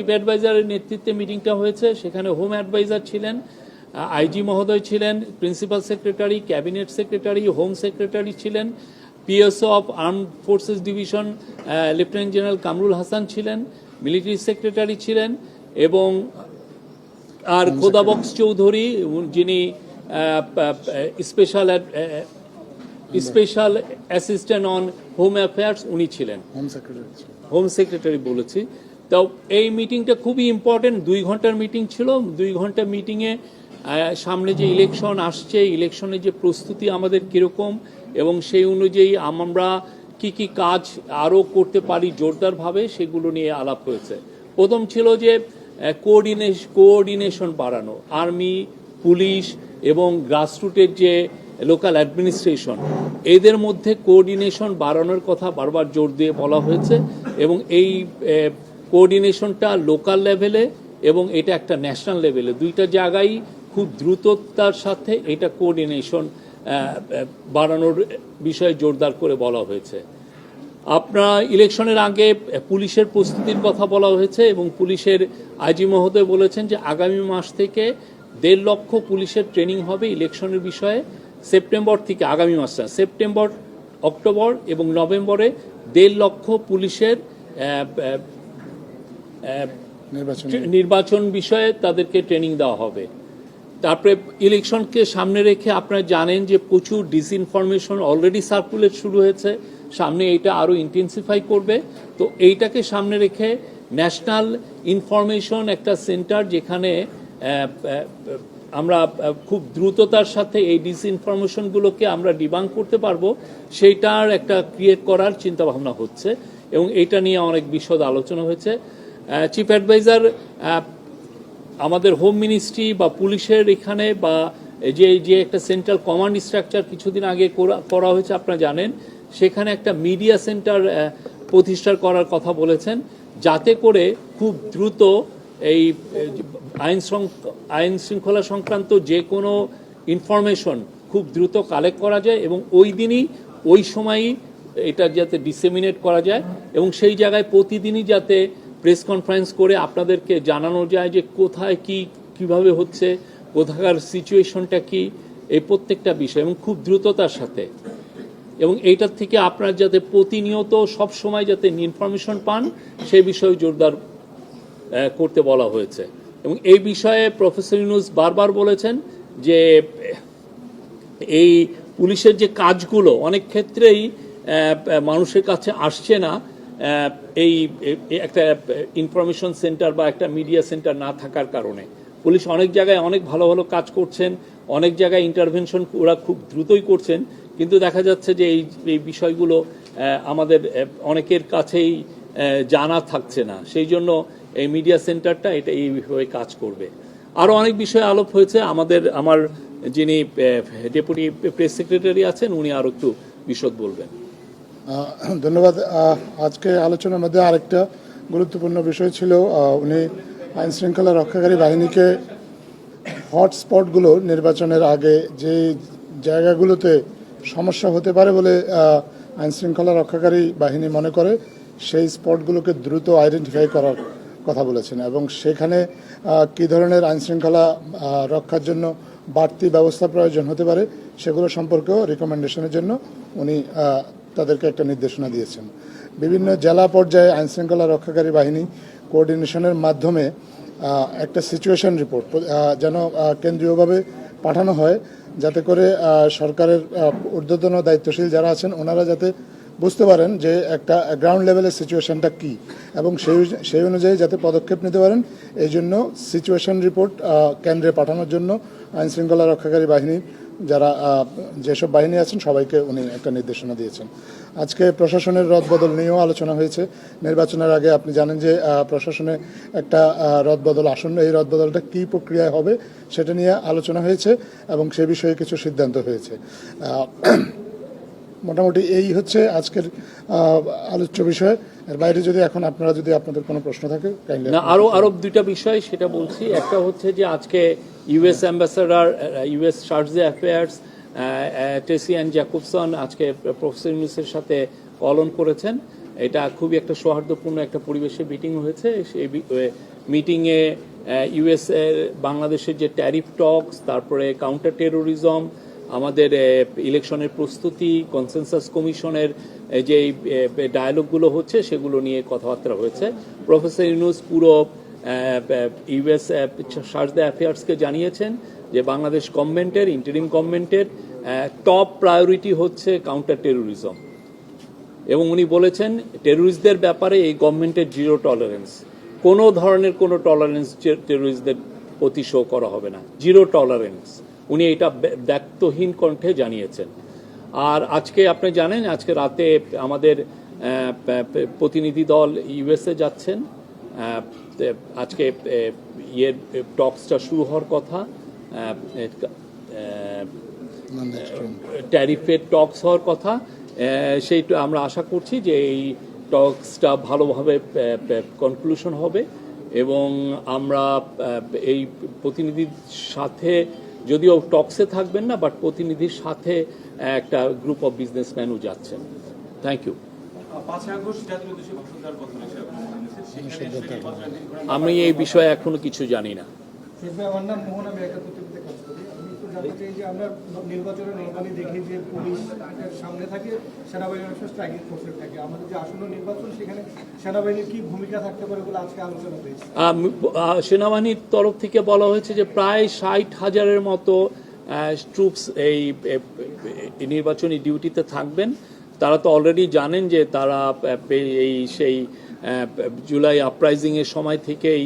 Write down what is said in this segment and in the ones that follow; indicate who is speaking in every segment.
Speaker 1: Chief অ্যাডভাইজারের নেতৃত্বে মিটিংটা হয়েছে। সেখানে হোম অ্যাডভাইজার ছিলেন আইজি মহোদয় ছিলেন principal secretary cabinet secretary home secretary ছিলেন PSO of armed forces division lieutenant general Kamrul Hasan ছিলেন মিলিটারি সেক্রেটারি ছিলেন এবং আর খোদাবক্স চৌধুরী যিনি special special assistant on home affairs উনি ছিলেন।
Speaker 2: হোম সেক্রেটারি
Speaker 1: হোম সেক্রেটারি বলেছি। তো এই মিটিংটা খুবই ইম্পর্টেন্ট দুই ঘণ্টার মিটিং ছিল। দুই ঘণ্টা মিটিংয়ে সামনে যে ইলেকশন আসছে ইলেকশনের যে প্রস্তুতি আমাদের কীরকম এবং সেই অনুযায়ী আমরা কি কি কাজ আরও করতে পারি জোরদারভাবে সেগুলো নিয়ে আলাপ হয়েছে। প্রথম ছিল যে কোঅর্ডিনেশন কোঅর্ডিনেশন বাড়ানো। আর্মি পুলিশ এবং গ্রাসরুটের যে লোকাল অ্যাডমিনিস্ট্রেশন এদের মধ্যে কোঅর্ডিনেশন বাড়ানোর কথা বারবার জোর দিয়ে বলা হয়েছে এবং এই কোঅর্ডিনেশনটা লোকাল লেভেলে এবং এটা একটা ন্যাশনাল লেভেলে। দুইটা জায়গায় খুব দ্রুততার সাথে এটা কোঅর্ডিনেশন বাড়ানোর বিষয়ে জোরদার করে বলা হয়েছে। আপনার ইলেকশনের আগে পুলিশের প্রস্তুতির কথা বলা হয়েছে এবং পুলিশের আইজি মহোদয় বলেছেন যে আগামী মাস থেকে দেড় লক্ষ পুলিশের ট্রেনিং হবে ইলেকশনের বিষয়ে, সেপ্টেম্বর থেকে, আগামী মাসটা, সেপ্টেম্বর, অক্টোবর এবং নভেম্বরে দেড় লক্ষ পুলিশের
Speaker 2: নির্বাচন
Speaker 1: বিষয়ে তাদেরকে ট্রেনিং দেওয়া হবে। তারপরে ইলেকশনকে সামনে রেখে আপনারা জানেন যে প্রচুর ডিসইনফরমেশন অলরেডি সার্কুলেট শুরু হয়েছে। সামনে এটা আরও ইন্টেন্সিফাই করবে। তো এইটাকে সামনে রেখে ন্যাশনাল ইনফরমেশন একটা সেন্টার যেখানে আমরা খুব দ্রুততার সাথে এই ডিসইনফরমেশনগুলোকে আমরা ডিবাং করতে পারব সেইটার একটা ক্রিয়েট করার চিন্তাভাবনা হচ্ছে এবং এটা নিয়ে অনেক বিশদ আলোচনা হয়েছে। চিফ অ্যাডভাইজার আমাদের হোম মিনিস্ট্রি বা পুলিশের এখানে বা যে যে একটা সেন্ট্রাল কমান্ড স্ট্রাকচার কিছুদিন আগে করা- হয়েছে, আপনারা জানেন, সেখানে একটা মিডিয়া সেন্টার প্রতিষ্ঠা করার কথা বলেছেন, যাতে করে খুব দ্রুত এই আইন আইন শৃঙ্খলা সংক্রান্ত যে কোনো ইনফরমেশন খুব দ্রুত কালেক্ট করা যায় এবং ওই দিনই, ওই সময়ই এটা যাতে ডিসেমিনেট করা যায় এবং সেই জায়গায় প্রতিদিনই যাতে প্রেস কনফারেন্স করে আপনাদেরকে জানানো যায় যে কোথায় কি, কীভাবে হচ্ছে, কোথাকার সিচুয়েশনটা কি, এই প্রত্যেকটা বিষয় এবং খুব দ্রুততার সাথে। এবং এইটার থেকে আপনার যাতে প্রতিনিয়ত সব সময় যাতে ইনফরমেশন পান, সেই বিষয়ে জোরদার করতে বলা হয়েছে। এবং এই বিষয়ে প্রফেসর ইউনুস বারবার বলেছেন যে, এই পুলিশের যে কাজগুলো অনেক ক্ষেত্রেই মানুষের কাছে আসছে না এই একটা ইনফরমেশন সেন্টার বা একটা মিডিয়া সেন্টার না থাকার কারণে। পুলিশ অনেক জায়গায় অনেক ভালো ভালো কাজ করছেন, অনেক জায়গায় ইন্টারভেনশন ওরা খুব দ্রুতই করছেন, কিন্তু দেখা যাচ্ছে যে এই এই বিষয়গুলো আমাদের অনেকের কাছেই জানা থাকছে না। সেই জন্য এই মিডিয়া সেন্টারটা এটা এইভাবে কাজ করবে। আরও অনেক বিষয়ে আলোপ হয়েছে। আমাদের, আমার যিনি ডেপুটি প্রেস সেক্রেটারি আছেন, উনি আরও একটু বিশদ বলবেন।
Speaker 2: ধন্যবাদ। আজকে আলোচনার মধ্যে আরেকটা গুরুত্বপূর্ণ বিষয় ছিল উনি আইন শৃঙ্খলা রক্ষাকারী বাহিনীকে হটস্পটগুলো নির্বাচনের আগে যে জায়গাগুলোতে সমস্যা হতে পারে বলে আইন শৃঙ্খলা রক্ষাকারী বাহিনী মনে করে, সেই স্পটগুলোকে দ্রুত আইডেন্টিফাই করার কথা বলেছেন এবং সেখানে কী ধরনের আইন শৃঙ্খলা রক্ষার জন্য বাড়তি ব্যবস্থা প্রয়োজন হতে পারে সেগুলো সম্পর্কেও রিকমেন্ডেশনের জন্য উনি তাদেরকে একটা নির্দেশনা দিয়েছেন। বিভিন্ন জেলা পর্যায়ে আইন শৃঙ্খলা রক্ষাকারী বাহিনী কোঅর্ডিনেশনের মাধ্যমে একটা সিচুয়েশন রিপোর্ট যেন কেন্দ্রীয়ভাবে পাঠানো হয়, যাতে করে সরকারের ঊর্ধ্বতন দায়িত্বশীল যারা আছেন, ওনারা যাতে বুঝতে পারেন যে একটা গ্রাউন্ড লেভেলের সিচুয়েশনটা কি এবং সেই সেই অনুযায়ী যাতে পদক্ষেপ নিতে পারেন। এই জন্য সিচুয়েশন রিপোর্ট কেন্দ্রে পাঠানোর জন্য আইন শৃঙ্খলা রক্ষাকারী বাহিনী যারা যেসব বাহিনী আছেন, সবাইকে উনি একটা নির্দেশনা দিয়েছেন। আজকে প্রশাসনের রদবদল নিয়েও আলোচনা হয়েছে। নির্বাচনের আগে আপনি জানেন যে প্রশাসনে একটা রদবদল, আসন্ন এই রদবদলটা কী প্রক্রিয়ায় হবে সেটা নিয়ে আলোচনা হয়েছে এবং সে বিষয়ে কিছু সিদ্ধান্ত হয়েছে। মোটামুটি এই হচ্ছে আজকের আলোচ্য বিষয়। এর বাইরে যদি এখন আপনারা যদি আপনাদের কোনো প্রশ্ন থাকে
Speaker 1: না আরও আরও দুইটা বিষয় সেটা বলছি। একটা হচ্ছে যে আজকে US ambassador US charge d'affaires Tracey Ann Jacobson আজকে প্রফেসর ইউনুসের সাথে কলন করেছেন। এটা খুবই একটা সৌহার্দ্যপূর্ণ একটা পরিবেশে মিটিং হয়েছে। সেই মিটিংয়ে ইউএস এর বাংলাদেশের যে ট্যারিফ টক্স তারপরে কাউন্টার টেরোরিজম আমাদের ইলেকশনের প্রস্তুতি কনসেনসাস কমিশনের যে ডায়ালগগুলো হচ্ছে, সেগুলো নিয়ে কথাবার্তা হয়েছে। প্রফেসর ইউনুস পুরো ইউএস সার্চ দ্য অ্যাফেয়ার্সকে জানিয়েছেন যে, বাংলাদেশ গভর্নমেন্টের ইন্টারিম গভর্নমেন্টের টপ প্রায়োরিটি হচ্ছে কাউন্টার টেরোরিজম এবং উনি বলেছেন টেরোরিস্টদের ব্যাপারে এই গভর্নমেন্টের জিরো টলারেন্স কোনো ধরনের কোনো টলারেন্স টেরোরিস্টদের প্রতি শো করা হবে না। জিরো টলারেন্স উনি এটা ব্যক্তহীন কণ্ঠে জানিয়েছেন। আর আজকে আপনি জানেন আজকে রাতে আমাদের প্রতিনিধি দল ইউএসএ যাচ্ছেন। আজকে ইয়ের টক্সটা শুরু হওয়ার কথা। ট্যারিফের টক্স হওয়ার কথা। সেইটা আমরা আশা করছি যে এই টক্সটা ভালোভাবে কনক্লুশন হবে। এবং আমরা এই প্রতিনিধির সাথে যদিও টক্সে থাকবেন না বাট প্রতিনিধির সাথে একটা গ্রুপ অফ বিজনেসম্যানও যাচ্ছেন। থ্যাংক ইউ আমি এই বিষয়ে এখনও কিছু জানি না।
Speaker 3: আমার নাম মোহন আমি একটা পত্রিকাতে কাজ করি আমি একটু সেনাবাহিনীর
Speaker 1: তরফ থেকে বলা হয়েছে যে প্রায় ষাট হাজারের মতো ট্রুপস এই নির্বাচনী ডিউটিতে থাকবেন। তারা তো অলরেডি জানেন যে তারা এই, সেই জুলাই আপরাইজিং এর সময় থেকেই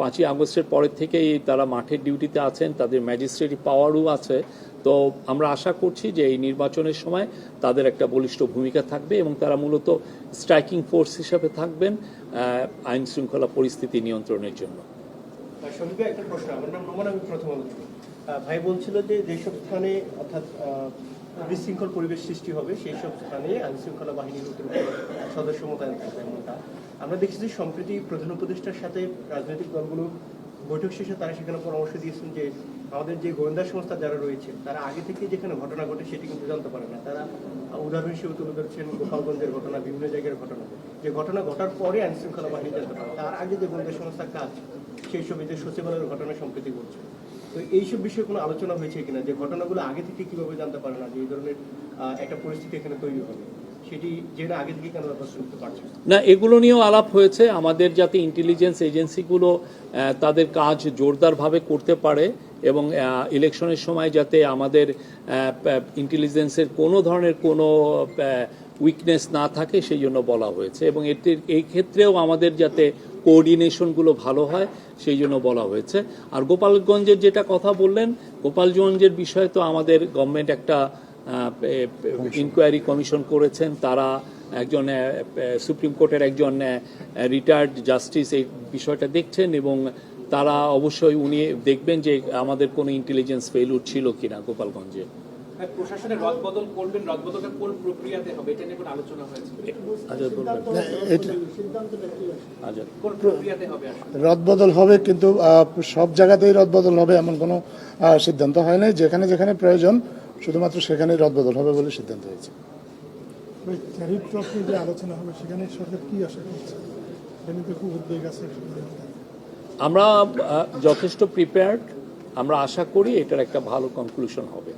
Speaker 1: পাঁচই আগস্টের পরের থেকেই তারা মাঠের ডিউটিতে আছেন তাদের ম্যাজিস্ট্রেট পাওয়ারও আছে। তো আমরা আশা করছি যে এই নির্বাচনের সময় তাদের একটা বলিষ্ঠ ভূমিকা থাকবে এবং তারা মূলত স্ট্রাইকিং ফোর্স হিসাবে থাকবেন আইন শৃঙ্খলা পরিস্থিতি নিয়ন্ত্রণের জন্য।
Speaker 4: ভাই, বলছিল যে যেসব স্থানে অর্থাৎ বিশৃঙ্খল পরিবেশ সৃষ্টি হবে, সেই সব স্থানে আইন শৃঙ্খলা বাহিনীর নতুন সদস্য মোতায়েন থাকবে এমনটা আমরা দেখছি যে সম্প্রতি প্রধান উপদেষ্টার সাথে রাজনৈতিক দলগুলো বৈঠক শেষে তারা সেখানে পরামর্শ দিয়েছেন যে আমাদের যে গোয়েন্দা সংস্থা যারা রয়েছে, তারা আগে থেকে যেখানে ঘটনা ঘটে সেটি কিন্তু জানতে পারে না। তারা উদাহরণ হিসেবে তুলে ধরছেন গোপালগঞ্জের ঘটনা, বিভিন্ন জায়গার ঘটনা। যে ঘটনা ঘটার পরে আইন শৃঙ্খলা বাহিনী জানতে পারে। তার আগে যে গোয়েন্দা সংস্থার কাজ, সেই সব যে সচিবালয়ের ঘটনা সম্প্রতি ঘটছে। তো এইসব বিষয়ে কোনো আলোচনা হয়েছে কিনা? যে ঘটনাগুলো আগে থেকে কীভাবে জানতে পারে না যে এই ধরনের একটা পরিস্থিতি এখানে তৈরি হবে? না,
Speaker 1: এগুলো নিয়েও আলাপ হয়েছে। আমাদের যাতে ইন্টেলিজেন্স এজেন্সিগুলো তাদের কাজ জোরদারভাবে করতে পারে এবং ইলেকশনের সময় যাতে আমাদের ইন্টেলিজেন্সের কোনো ধরনের কোনো উইকনেস না থাকে, সেই জন্য বলা হয়েছে। এবং এটির, এই ক্ষেত্রেও আমাদের যাতে কোঅর্ডিনেশনগুলো ভালো হয়, সেই জন্য বলা হয়েছে। আর গোপালগঞ্জের যেটা কথা বললেন, গোপালগঞ্জের বিষয়ে তো আমাদের গভর্নমেন্ট একটা ইনকোয়ারি কমিশন করেছেন। তারা একজন সুপ্রিম কোর্টের একজন রিটায়ার্ড জাস্টিস এই বিষয়টা দেখছেন এবং তারা অবশ্যই উনি দেখবেন যে আমাদের কোনো ইন্টেলিজেন্স ফেলুর ছিল কিনা গোপালগঞ্জে।
Speaker 5: প্রশাসনের রদবদল করবেন রদবদলটা কোন প্রক্রিয়াতে হবে এটা নিয়ে কোনো আলোচনা হয়েছে?
Speaker 1: বলবেন।
Speaker 2: এটা
Speaker 5: কোন প্রক্রিয়াতে হবে
Speaker 2: রদবদল হবে কিন্তু সব জায়গাতেই রদবদল হবে এমন কোনো সিদ্ধান্ত হয় নাই। যেখানে যেখানে প্রয়োজন শুধুমাত্র সেখানেই রদবদল হবে বলে সিদ্ধান্ত হয়েছে।
Speaker 3: ওই ট্যারিফ টক নিয়ে যে আলোচনা হবে সেখানে সরকার কি আশা করছে? এটা নিয়ে তো খুব উদ্বেগ আছে।
Speaker 1: আমরা যথেষ্ট প্রিপেয়ার্ড আমরা আশা করি এটার একটা ভালো কনক্লুশন হবে।